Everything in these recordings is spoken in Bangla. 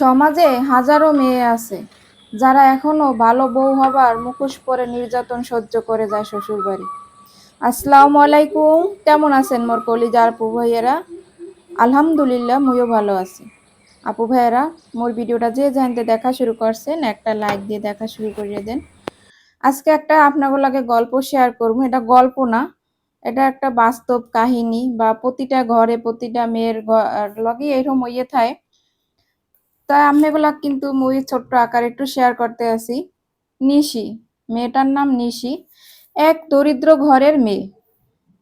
সমাজে হাজারো মেয়ে আছে, যারা এখনও ভালো বউ হবার মুখোশ পরে নির্যাতন সহ্য করে যায় শ্বশুর বাড়ি আসসালামু আলাইকুম, কেমন আছেন মোর কলিজার আপু ভাইয়েরা? আলহামদুলিল্লাহ, মুইও ভালো আছি। আপু ভাইয়েরা, মোর ভিডিওটা যে জানতে দেখা শুরু করছেন, একটা লাইক দিয়ে দেখা শুরু করিয়ে দেন। আজকে একটা আপনাগুলোকে গল্প শেয়ার করব। এটা গল্প না, এটা একটা বাস্তব কাহিনী বা প্রতিটা ঘরে প্রতিটা মেয়ের লগে এরকম ইয়ে থাকে। তাই আমি এগুলা কিন্তু মুই ছোট্ট আকারে একটু শেয়ার করতে আসি। নিশি, মেয়েটার নাম নিশি। এক দরিদ্র ঘরের মেয়ে।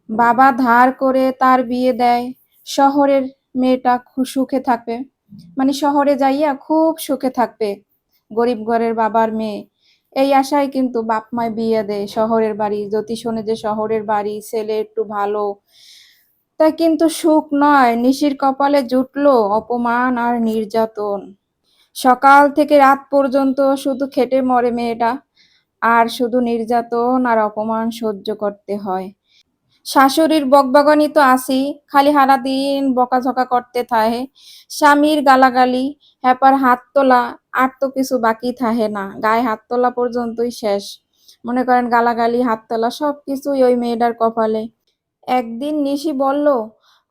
বাবা ধার করে তার বিয়ে দেয়। শহরের মেয়েটা সুখে থাকবে। মানে শহরে যাইয়া খুব সুখে থাকবে। গরিব ঘরের বাবার মেয়ে। এই আশায় কিন্তু বাপ মায় বিয়ে দেয়। শহরের বাড়ি শোনে যে শহরের বাড়ি, ছেলে একটু ভালো। তা কিন্তু সুখ নয়। নিশির কপালে জুটলো অপমান আর নির্যাতন। সকাল থেকে রাত পর্যন্ত শুধু খেটে মরে মেয়েটা, আর শুধু নির্যাতন আর অপমান সহ্য করতে হয়। শাশুড়ির বকবকানি তো আসি খালি সারা দিন বকাঝকা করতে থাহে স্বামীর গালাগালি, হ্যাপার হাত তোলা, আর তো কিছু বাকি থাহে না। গায়ে হাত তোলা পর্যন্তই শেষ। মনে করেন গালাগালি, হাত তোলা সব কিছুই ওই মেয়েটার কপালে। একদিন নিশি বলল,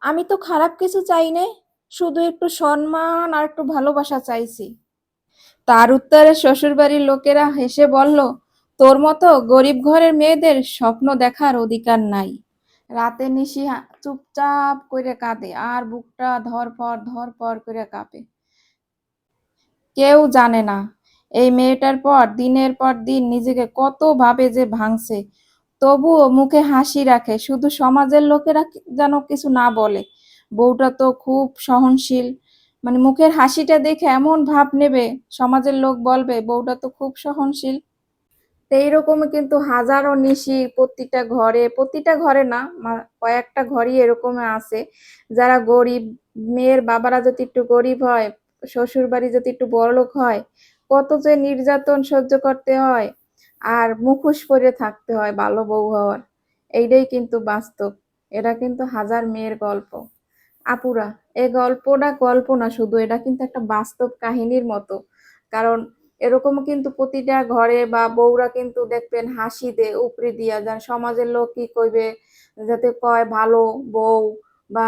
আমি তো খারাপ কিছু চাই নে শুধু একটু সম্মান আর একটু ভালোবাসা চাইছি। তার উত্তরে শ্বশুরবাড়ির লোকেরা হেসে বলল, তোর মতো গরিব ঘরের মেয়েদের স্বপ্ন দেখার অধিকার নাই। রাতে নিশি চুপচাপ করে কাঁদে আর বুকটা ধরপড় ধরপড় করে কাঁপে। কেউ জানে না, এই মেয়েটার পর, দিনের পর দিন নিজেকে কত ভাবে যে ভাঙছে। তবুও মুখে হাসি রাখে। শুধু সমাজের লোকেরা যেন কিছু না বলে। বউটা তো খুব সহনশীল। মানে মুখের হাসিটা দেখে এমন ভাব নেবে, সমাজের লোক বলবে, বউটা তো খুব সহনশীল। তো এইরকমই কিন্তু হাজারো নিশি প্রতিটা ঘরে প্রতিটা ঘরে না কয়েকটা ঘরই এরকম আছে। যারা গরিব, মেয়ের বাবারা যদি একটু গরিব হয় শ্বশুর বাড়ি যদি একটু বড়লোক হয়, কত যে নির্যাতন সহ্য করতে হয়। আর মুখোশ পরে থাকতে হয়, ভালো বউ হওয়ার। এইটাই কিন্তু বাস্তব। এটা কিন্তু হাজার মেয়ের গল্প। আপুরা এই গল্পটা গল্প না শুধু, এটা কিন্তু একটা বাস্তব কাহিনীর মতো। কারণ এরকম কিন্তু প্রতিটা ঘরে বা বউরা কিন্তু দেখবেন হাসি দে, উপরি দিয়া যান। সমাজের লোক কি কইবে? যাতে কয় ভালো বউ বা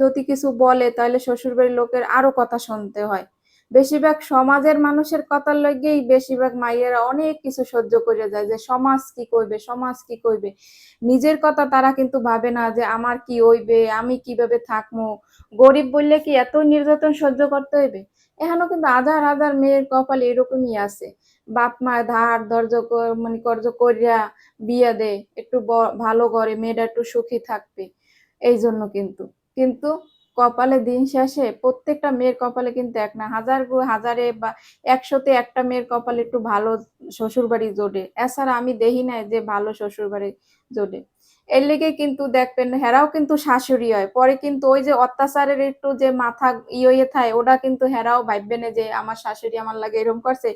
যদি কিছু বলে তাহলে শ্বশুরবাড়ির লোকের আরও কথা শুনতে হয়। বেশিরভাগ সমাজের মানুষের কথার লাগেই বেশিরভাগ মাইয়েরা অনেক কিছু সহ্য করে যায় যে সমাজ কি কইবে, সমাজ কি কইবে। নিজের কথা তারা কিন্তু ভাবে না যে আমার কি হইবে, আমি কীভাবে থাকব গরিব বললে কি এত নির্যাতন সহ্য করতে হইবে? এখনও কিন্তু হাজার হাজার মেয়ের কপাল এরকমই আছে। বাপ মা ধার ধৈর্য মানে কর্য করিয়া বিয়া দে একটু ভালো করে, মেয়েটা একটু সুখী থাকবে। এই জন্য কিন্তু। কিন্তু কপালে দিন শেষে প্রত্যেকটা মেয়ের কপালে কিন্তু এক না। হাজার হাজারে বা একশোতে একটা মেয়ের কপালে একটু ভালো শ্বশুর বাড়ি জোটে। এছাড়া আমি দেখি নাই যে ভালো শ্বশুর জোটে। এর লেগে কিন্তু দেখবেন, হেরাও কিন্তু শাশুড়ি হয়। পরে কিন্তু ওই যে অত্যাচারের একটু যে মাথা ইয়ে থাকে, ওটা কিন্তু হেরাও ভাববে না যে আমার শাশুড়ি আমার লাগে এরম করছে।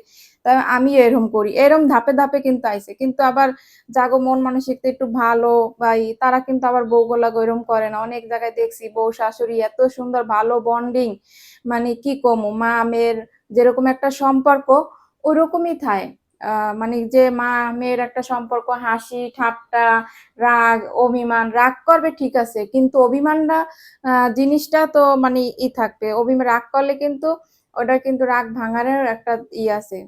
তাই আমি এরকম করি। এরম ধাপে ধাপে কিন্তু আইছে। কিন্তু আবার জাগো মন মানসিকতা একটু ভালো, ভাই, তারা কিন্তু আবার বউগুলা এরকম করে না। অনেক জায়গায় দেখছি বউ শাশুড়ি এত সুন্দর ভালো বন্ডিং মানে কি কমু মা মেয়ের যেরকম একটা সম্পর্ক, ওরকমই আহ মানে যে মা, মেয়ের একটা সম্পর্ক, হাসি, ঠাট্টা, রাগ, অভিমান, রাগ করবে ঠিক আছে, কিন্তু অভিমানটা জিনিসটা তো মানে ই থাকবে। অভিমান রাগ করলে কিন্তু ওটা কিন্তু রাগ ভাঙানোর একটা ই আছে,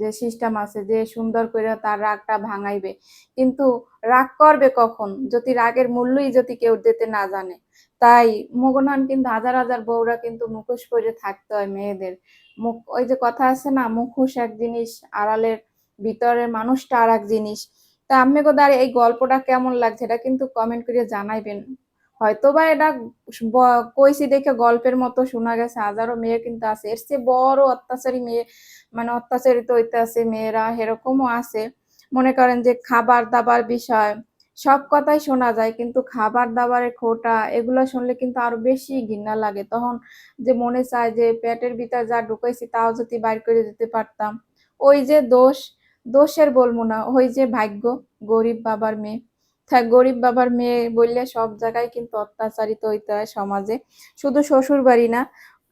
যে সিস্টেম আছে, যে সুন্দর করে তার রাগটা ভাঙাইবে। কিন্তু রাগ করবে কখন? যদি রাগের মূল্যই যদি কেউ দিতে না জানে। তাই মগনান কিন্তু হাজার হাজার বউরা কিন্তু মুখোশ পরে থাকতে হয় মেয়েদের। মুখ, ওই যে কথা আছে না, মুখোশ এক জিনিস, আড়ালের ভিতরের মানুষটা আর এক জিনিস। তা আপনি কোথায় এই গল্পটা কেমন লাগছে এটা কিন্তু কমেন্ট করে জানাইবেন। হয়তোবা এটা ব- কইছি দেখে গল্পের মতো শোনা গেছে। হাজারো মেয়ে কিন্তু আছে। এর চেয়ে বড় অত্যাচারী মেয়ে মানে অত্যাচারিত হইতে আছে মেয়েরা এরকমও আছে। মনে করেন যে খাবার দাবার বিষয়, সব কথাই শোনা যায়। কিন্তু খাবার দাবারের খোটা, এগুলো শুনলে কিন্তু আরও বেশি ঘৃণা লাগে। তখন যে মনে চায় যে পেটের ভিতর যা ঢুকাইছি, তাও যদি বাইর করে দিতে পারতাম। ওই যে দোষ দোষের বলব না। ওই যে ভাগ্য, গরিব বাবার মেয়ে। থাক, গরিব বাবার মেয়ে বললে সব জায়গায় কিন্তু অত্যাচারিত হইতে হয় সমাজে। শুধু শ্বশুর বাড়ি না,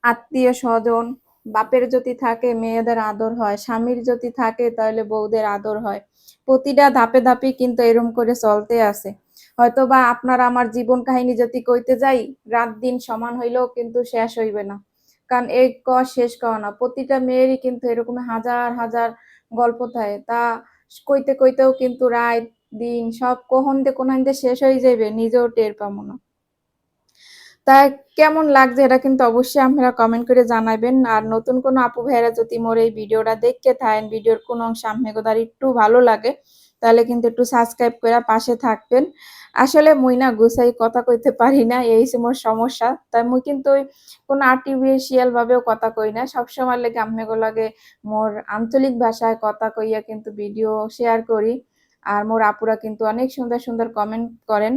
আত্মীয় স্বজন, বাপের যদি থাকে মেয়েদের আদর হয়, স্বামীর যদি থাকে তাহলে বউদের আদর হয়। প্রতিটা ধাপে ধাপে কিন্তু এরম করে চলতে আছে। হয়তো বা আপনার আমার জীবন কাহিনী যদি কইতে যাই, রাত দিন সমান হইলেও কিন্তু শেষ হইবে না। কারণ এই ক, শেষ কওয়া না। প্রতিটা মেয়েরই কিন্তু এরকম হাজার হাজার গল্প থাকে। তা কইতে কইতেও কিন্তু রাত, দিন সব কোহন দিয়ে কোন শেষ হয়ে যাবে নিজেও টের পাবো না। তাই কেমন লাগছে এটা কিন্তু অবশ্যই আপনারা কমেন্ট করে জানাবেন। আর নতুন কোনো আপু ভাইয়েরা যদি মোর এই ভিডিওটা দেখতে থাকেন, ভিডিওর কোন অংশ আপনাদের একটু ভালো লাগে তাহলে কিন্তু একটু সাবস্ক্রাইব করে পাশে থাকবেন। আসলে মুই না গুছাই কথা কইতে পারি না, এই মোর সমস্যা। তাই মুই কিন্তু ওই কোনো আর্টিফিশিয়াল ভাবেও কথা কই না। সবসময় লেগে আপনাদের লাগে মোর আঞ্চলিক ভাষায় কথা কইয়া কিন্তু ভিডিও শেয়ার করি। আর মোর আপুরা কিন্তু অনেক সুন্দর সুন্দর কমেন্ট করেন।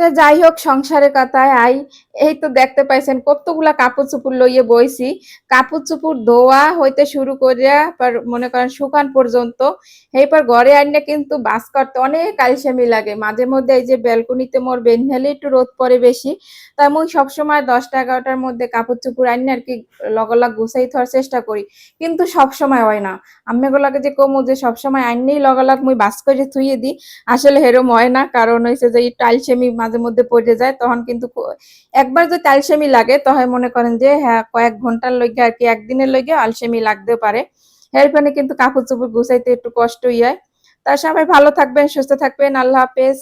তো যাই হোক, সংসারের কথায় আই। এই তো দেখতে পাইছেন, কতগুলা কাপড় চোপড় লইয়ে বইছি। কাপড় চোপড় ধোয়া হইতে শুরু করিয়া পর মনে করেন শুকান পর্যন্ত। এইবার ঘরে আনলে কিন্তু বাস করতে অনেক আলসেমি লাগে। মাঝে মধ্যে এই যে ব্যালকনিতে মোর বেনহেলে একটু রোদ পরে বেশি। তাই মুই সবসময় দশটা এগারোটার মধ্যে কাপড় চোপড় আনি আর কি লগলাগ গুছাই থাকার চেষ্টা করি। কিন্তু সব সময় হয় না। আমি গুলাকে যে কমু যে সবসময় আইনেই লগালগ মুই বাস করে থুইয়ে দিই। আসলে হেরম হয় না। কারণ হয়েছে যে একটু আলসেমি মাঝে মধ্যে পড়ে যায়, তখন কিন্তু একবার যদি আলসেমি লাগে, তখন মনে করেন যে হ্যাঁ কয়েক ঘণ্টার লইগে আর কি, একদিনের লইগে আলসেমি লাগতে পারে। এর ফলে কিন্তু কাপড় চোপড় গুছাইতে একটু কষ্ট হয়। তা সবাই ভালো থাকবেন, সুস্থ থাকবেন, আল্লাহ হাফেজ।